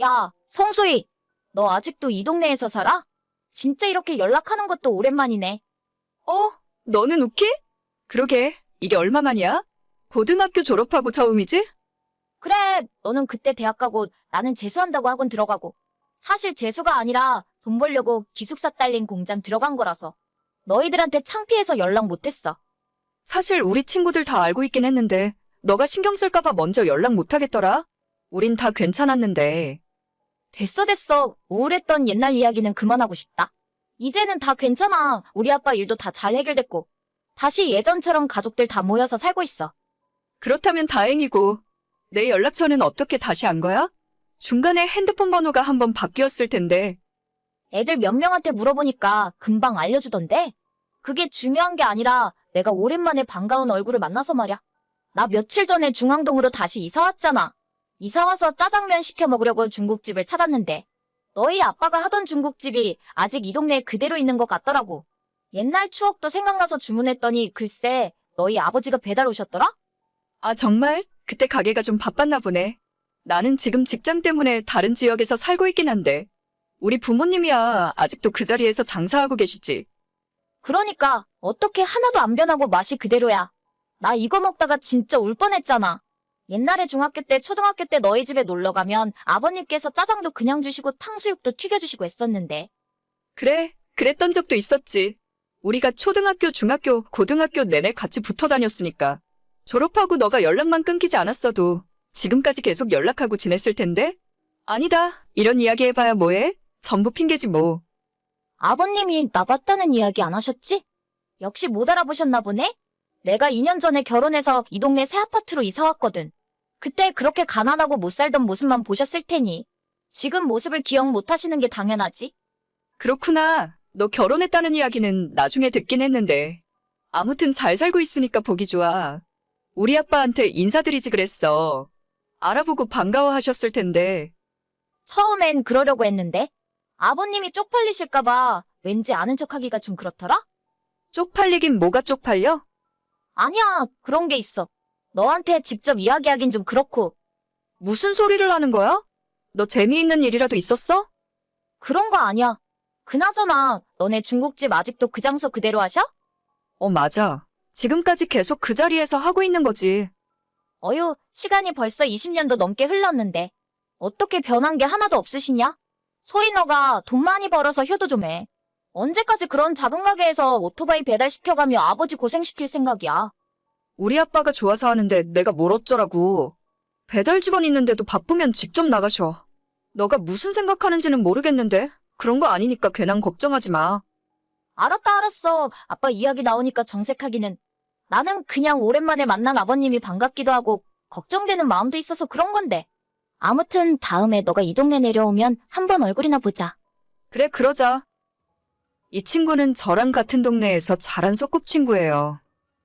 야, 성수희, 너 아직도 이 동네에서 살아? 진짜 이렇게 연락하는 것도 오랜만이네. 어? 너는 우키? 그러게, 이게 얼마만이야? 고등학교 졸업하고 처음이지? 그래, 너는 그때 대학 가고 나는 재수한다고 학원 들어가고. 사실 재수가 아니라 돈 벌려고 기숙사 딸린 공장 들어간 거라서. 너희들한테 창피해서 연락 못했어. 사실 우리 친구들 다 알고 있긴 했는데, 너가 신경 쓸까봐 먼저 연락 못하겠더라? 우린 다 괜찮았는데. 됐어, 됐어. 우울했던 옛날 이야기는 그만하고 싶다. 이제는 다 괜찮아. 우리 아빠 일도 다 잘 해결됐고. 다시 예전처럼 가족들 다 모여서 살고 있어. 그렇다면 다행이고, 내 연락처는 어떻게 다시 안 거야? 중간에 핸드폰 번호가 한번 바뀌었을 텐데, 애들 몇 명한테 물어보니까 금방 알려주던데? 그게 중요한 게 아니라 내가 오랜만에 반가운 얼굴을 만나서 말야. 나 며칠 전에 중앙동으로 다시 이사 왔잖아. 이사 와서 짜장면 시켜 먹으려고 중국집을 찾았는데 너희 아빠가 하던 중국집이 아직 이 동네에 그대로 있는 것 같더라고. 옛날 추억도 생각나서 주문했더니 글쎄 너희 아버지가 배달 오셨더라? 아, 정말? 그때 가게가 좀 바빴나 보네. 나는 지금 직장 때문에 다른 지역에서 살고 있긴 한데, 우리 부모님이야 아직도 그 자리에서 장사하고 계시지. 그러니까 어떻게 하나도 안 변하고 맛이 그대로야. 나 이거 먹다가 진짜 울 뻔했잖아. 옛날에 중학교 때, 초등학교 때 너희 집에 놀러 가면 아버님께서 짜장도 그냥 주시고 탕수육도 튀겨주시고 했었는데. 그래, 그랬던 적도 있었지. 우리가 초등학교, 중학교, 고등학교 내내 같이 붙어 다녔으니까. 졸업하고 너가 연락만 끊기지 않았어도 지금까지 계속 연락하고 지냈을 텐데? 아니다. 이런 이야기 해봐야 뭐해? 전부 핑계지 뭐. 아버님이 나 봤다는 이야기 안 하셨지? 역시 못 알아보셨나 보네? 내가 2년 전에 결혼해서 이 동네 새 아파트로 이사 왔거든. 그때 그렇게 가난하고 못 살던 모습만 보셨을 테니. 지금 모습을 기억 못 하시는 게 당연하지. 그렇구나. 너 결혼했다는 이야기는 나중에 듣긴 했는데. 아무튼 잘 살고 있으니까 보기 좋아. 우리 아빠한테 인사드리지 그랬어. 알아보고 반가워하셨을 텐데. 처음엔 그러려고 했는데 아버님이 쪽팔리실까봐 왠지 아는 척하기가 좀 그렇더라? 쪽팔리긴 뭐가 쪽팔려? 아니야, 그런 게 있어. 너한테 직접 이야기하긴 좀 그렇고 무슨 소리를 하는 거야? 너 재미있는 일이라도 있었어? 그런 거 아니야. 그나저나 너네 중국집 아직도 그 장소 그대로 하셔? 어, 맞아. 지금까지 계속 그 자리에서 하고 있는 거지. 어휴, 시간이 벌써 20년도 넘게 흘렀는데 어떻게 변한 게 하나도 없으시냐? 소리 너가 돈 많이 벌어서 효도 좀 해. 언제까지 그런 작은 가게에서 오토바이 배달시켜가며 아버지 고생시킬 생각이야. 우리 아빠가 좋아서 하는데 내가 뭘 어쩌라고. 배달 직원 있는데도 바쁘면 직접 나가셔. 너가 무슨 생각하는지는 모르겠는데 그런 거 아니니까 괜한 걱정하지 마. 알았다 알았어. 아빠 이야기 나오니까 정색하기는. 나는 그냥 오랜만에 만난 아버님이 반갑기도 하고 걱정되는 마음도 있어서 그런 건데. 아무튼 다음에 너가 이 동네 내려오면 한번 얼굴이나 보자. 그래, 그러자. 이 친구는 저랑 같은 동네에서 자란 소꿉친구예요.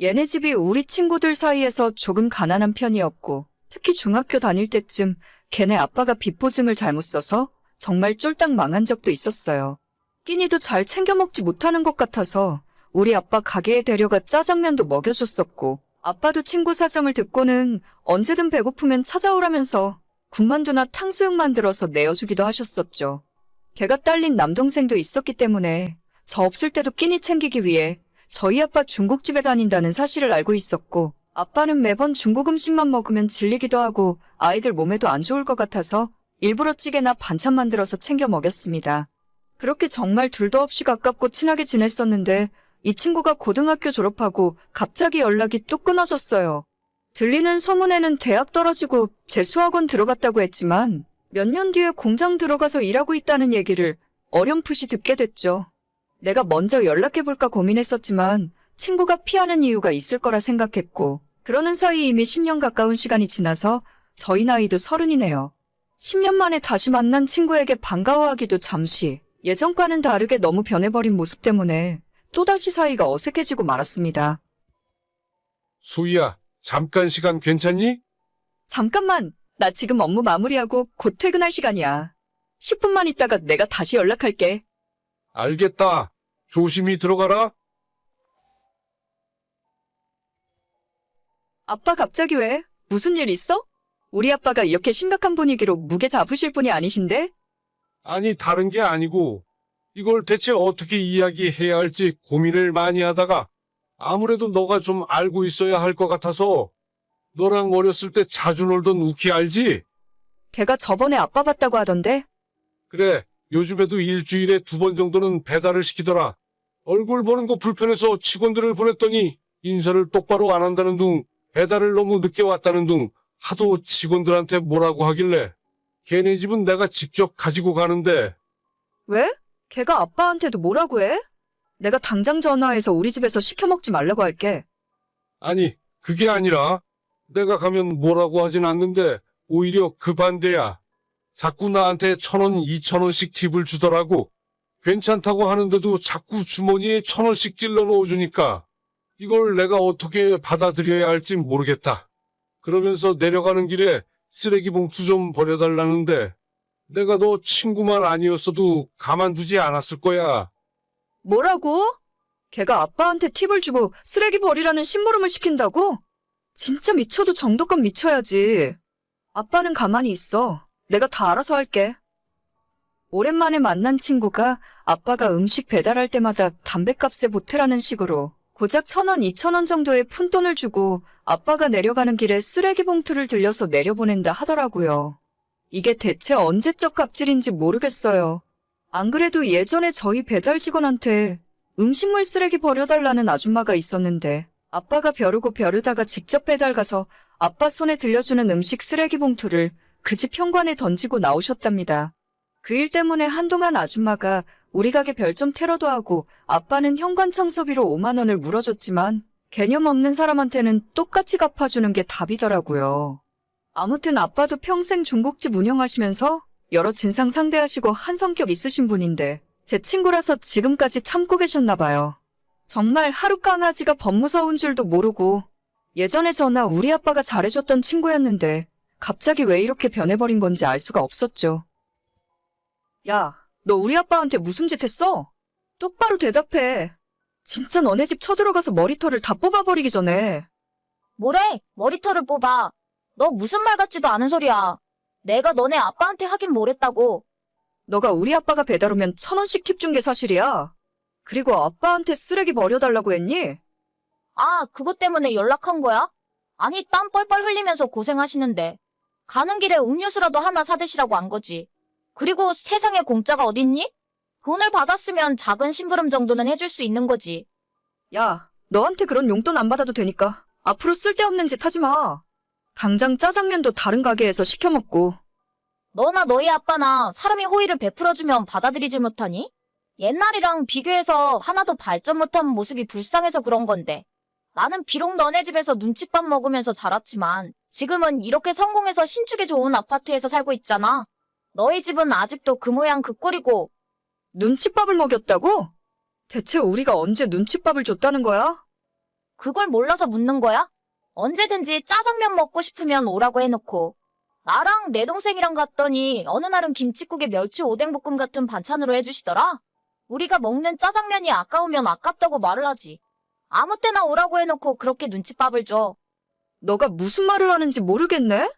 얘네 집이 우리 친구들 사이에서 조금 가난한 편이었고, 특히 중학교 다닐 때쯤 걔네 아빠가 빚보증을 잘못 써서 정말 쫄딱 망한 적도 있었어요. 끼니도 잘 챙겨 먹지 못하는 것 같아서 우리 아빠 가게에 데려가 짜장면도 먹여줬었고, 아빠도 친구 사정을 듣고는 언제든 배고프면 찾아오라면서 군만두나 탕수육 만들어서 내어주기도 하셨었죠. 걔가 딸린 남동생도 있었기 때문에 저 없을 때도 끼니 챙기기 위해 저희 아빠 중국집에 다닌다는 사실을 알고 있었고 아빠는 매번 중국 음식만 먹으면 질리기도 하고 아이들 몸에도 안 좋을 것 같아서 일부러 찌개나 반찬 만들어서 챙겨 먹였습니다. 그렇게 정말 둘도 없이 가깝고 친하게 지냈었는데 이 친구가 고등학교 졸업하고 갑자기 연락이 뚝 끊어졌어요. 들리는 소문에는 대학 떨어지고 재수학원 들어갔다고 했지만 몇 년 뒤에 공장 들어가서 일하고 있다는 얘기를 어렴풋이 듣게 됐죠. 내가 먼저 연락해볼까 고민했었지만 친구가 피하는 이유가 있을 거라 생각했고 그러는 사이 이미 10년 가까운 시간이 지나서 저희 나이도 서른이네요. 10년 만에 다시 만난 친구에게 반가워하기도 잠시 예전과는 다르게 너무 변해버린 모습 때문에 또다시 사이가 어색해지고 말았습니다. 수희야, 잠깐 시간 괜찮니? 잠깐만, 나 지금 업무 마무리하고 곧 퇴근할 시간이야. 10분만 있다가 내가 다시 연락할게. 알겠다. 조심히 들어가라. 아빠 갑자기 왜? 무슨 일 있어? 우리 아빠가 이렇게 심각한 분위기로 무게 잡으실 분이 아니신데? 아니, 다른 게 아니고, 이걸 대체 어떻게 이야기해야 할지 고민을 많이 하다가, 아무래도 너가 좀 알고 있어야 할 것 같아서, 너랑 어렸을 때 자주 놀던 우키 알지? 걔가 저번에 아빠 봤다고 하던데? 그래, 요즘에도 일주일에 두 번 정도는 배달을 시키더라. 얼굴 보는 거 불편해서 직원들을 보냈더니 인사를 똑바로 안 한다는 둥, 배달을 너무 늦게 왔다는 둥, 하도 직원들한테 뭐라고 하길래. 걔네 집은 내가 직접 가지고 가는데, 왜? 걔가 아빠한테도 뭐라고 해? 내가 당장 전화해서 우리 집에서 시켜 먹지 말라고 할게. 아니, 그게 아니라, 내가 가면 뭐라고 하진 않는데, 오히려 그 반대야. 자꾸 나한테 천 원, 이천 원씩 팁을 주더라고. 괜찮다고 하는데도 자꾸 주머니에 천 원씩 찔러 넣어주니까, 이걸 내가 어떻게 받아들여야 할지 모르겠다. 그러면서 내려가는 길에 쓰레기 봉투 좀 버려달라는데, 내가 너 친구만 아니었어도 가만두지 않았을 거야. 뭐라고? 걔가 아빠한테 팁을 주고 쓰레기 버리라는 심부름을 시킨다고? 진짜 미쳐도 정도껏 미쳐야지. 아빠는 가만히 있어. 내가 다 알아서 할게. 오랜만에 만난 친구가 아빠가 음식 배달할 때마다 담배값에 보태라는 식으로 고작 천 원, 이천 원 정도의 푼돈을 주고 아빠가 내려가는 길에 쓰레기 봉투를 들려서 내려보낸다 하더라고요. 이게 대체 언제적 갑질인지 모르겠어요. 안 그래도 예전에 저희 배달 직원한테 음식물 쓰레기 버려달라는 아줌마가 있었는데 아빠가 벼르고 벼르다가 직접 배달 가서 아빠 손에 들려주는 음식 쓰레기 봉투를 그 집 현관에 던지고 나오셨답니다. 그 일 때문에 한동안 아줌마가 우리 가게 별점 테러도 하고 아빠는 현관 청소비로 5만 원을 물어줬지만 개념 없는 사람한테는 똑같이 갚아주는 게 답이더라고요. 아무튼 아빠도 평생 중국집 운영하시면서 여러 진상 상대하시고 한 성격 있으신 분인데 제 친구라서 지금까지 참고 계셨나 봐요. 정말 하루 강아지가 법무서운 줄도 모르고 예전에 저나 우리 아빠가 잘해줬던 친구였는데 갑자기 왜 이렇게 변해버린 건지 알 수가 없었죠. 야, 너 우리 아빠한테 무슨 짓 했어? 똑바로 대답해. 진짜 너네 집 쳐들어가서 머리털을 다 뽑아버리기 전에. 뭐래? 머리털을 뽑아. 너 무슨 말 같지도 않은 소리야. 내가 너네 아빠한테 하긴 뭐랬다고. 너가 우리 아빠가 배달 오면 천 원씩 팁 준 게 사실이야. 그리고 아빠한테 쓰레기 버려달라고 했니? 아, 그것 때문에 연락한 거야? 아니, 땀 뻘뻘 흘리면서 고생하시는데. 가는 길에 음료수라도 하나 사드시라고 한 거지. 그리고 세상에 공짜가 어딨니? 돈을 받았으면 작은 심부름 정도는 해줄 수 있는 거지. 야, 너한테 그런 용돈 안 받아도 되니까 앞으로 쓸데없는 짓 하지 마. 당장 짜장면도 다른 가게에서 시켜 먹고. 너나 너희 아빠나 사람이 호의를 베풀어주면 받아들이질 못하니? 옛날이랑 비교해서 하나도 발전 못한 모습이 불쌍해서 그런 건데. 나는 비록 너네 집에서 눈칫밥 먹으면서 자랐지만 지금은 이렇게 성공해서 신축에 좋은 아파트에서 살고 있잖아. 너희 집은 아직도 그 모양 그 꼴이고 눈칫밥을 먹였다고? 대체 우리가 언제 눈칫밥을 줬다는 거야? 그걸 몰라서 묻는 거야? 언제든지 짜장면 먹고 싶으면 오라고 해놓고. 나랑 내 동생이랑 갔더니 어느 날은 김치국에 멸치 오뎅볶음 같은 반찬으로 해주시더라. 우리가 먹는 짜장면이 아까우면 아깝다고 말을 하지. 아무 때나 오라고 해놓고 그렇게 눈칫밥을 줘. 너가 무슨 말을 하는지 모르겠네?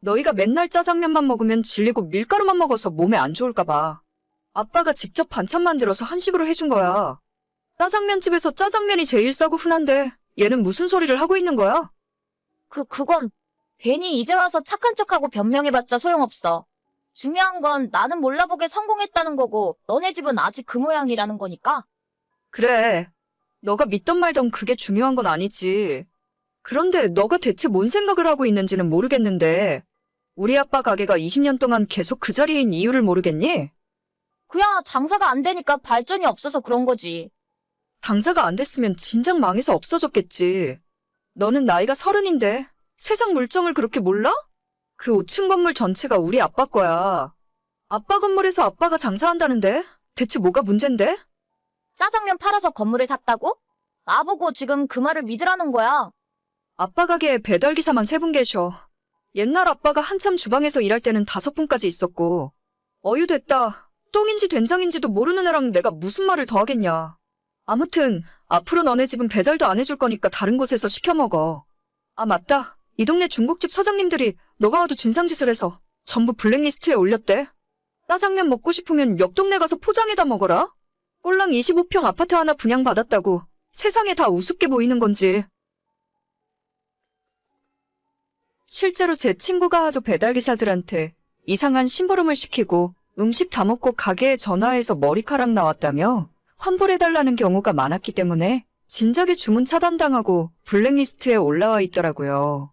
너희가 맨날 짜장면만 먹으면 질리고 밀가루만 먹어서 몸에 안 좋을까 봐. 아빠가 직접 반찬 만들어서 한식으로 해준 거야. 짜장면집에서 짜장면이 제일 싸고 흔한데 얘는 무슨 소리를 하고 있는 거야? 그, 그건 괜히 이제 와서 착한 척하고 변명해봤자 소용없어. 중요한 건 나는 몰라보게 성공했다는 거고 너네 집은 아직 그 모양이라는 거니까. 그래. 너가 믿던 말던 그게 중요한 건 아니지. 그런데 너가 대체 뭔 생각을 하고 있는지는 모르겠는데, 우리 아빠 가게가 20년 동안 계속 그 자리인 이유를 모르겠니? 그야 장사가 안 되니까 발전이 없어서 그런 거지. 당사가 안 됐으면 진작 망해서 없어졌겠지. 너는 나이가 서른인데 세상 물정을 그렇게 몰라? 그 5층 건물 전체가 우리 아빠 거야. 아빠 건물에서 아빠가 장사한다는데 대체 뭐가 문젠데? 짜장면 팔아서 건물을 샀다고? 나보고 지금 그 말을 믿으라는 거야. 아빠 가게에 배달기사만 세 분 계셔. 옛날 아빠가 한참 주방에서 일할 때는 다섯 분까지 있었고. 어유됐다. 똥인지 된장인지도 모르는 애랑 내가 무슨 말을 더 하겠냐. 아무튼 앞으로 너네 집은 배달도 안 해줄 거니까 다른 곳에서 시켜 먹어. 아 맞다. 이 동네 중국집 사장님들이 너가 하도 진상짓을 해서 전부 블랙리스트에 올렸대. 짜장면 먹고 싶으면 옆 동네 가서 포장해다 먹어라. 꼴랑 25평 아파트 하나 분양받았다고 세상에 다 우습게 보이는 건지. 실제로 제 친구가 하도 배달기사들한테 이상한 심부름을 시키고 음식 다 먹고 가게에 전화해서 머리카락 나왔다며 환불해달라는 경우가 많았기 때문에 진작에 주문 차단당하고 블랙리스트에 올라와 있더라고요.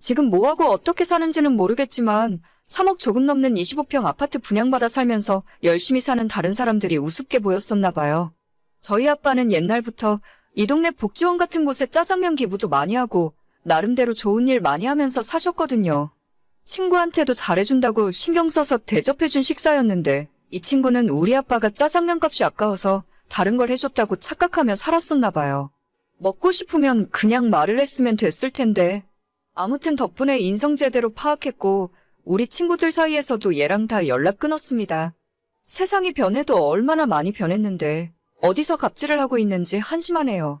지금 뭐하고 어떻게 사는지는 모르겠지만 3억 조금 넘는 25평 아파트 분양받아 살면서 열심히 사는 다른 사람들이 우습게 보였었나 봐요. 저희 아빠는 옛날부터 이 동네 복지원 같은 곳에 짜장면 기부도 많이 하고 나름대로 좋은 일 많이 하면서 사셨거든요. 친구한테도 잘해준다고 신경 써서 대접해준 식사였는데 이 친구는 우리 아빠가 짜장면 값이 아까워서 다른 걸 해줬다고 착각하며 살았었나 봐요. 먹고 싶으면 그냥 말을 했으면 됐을 텐데. 아무튼 덕분에 인성 제대로 파악했고 우리 친구들 사이에서도 얘랑 다 연락 끊었습니다. 세상이 변해도 얼마나 많이 변했는데 어디서 갑질을 하고 있는지 한심하네요.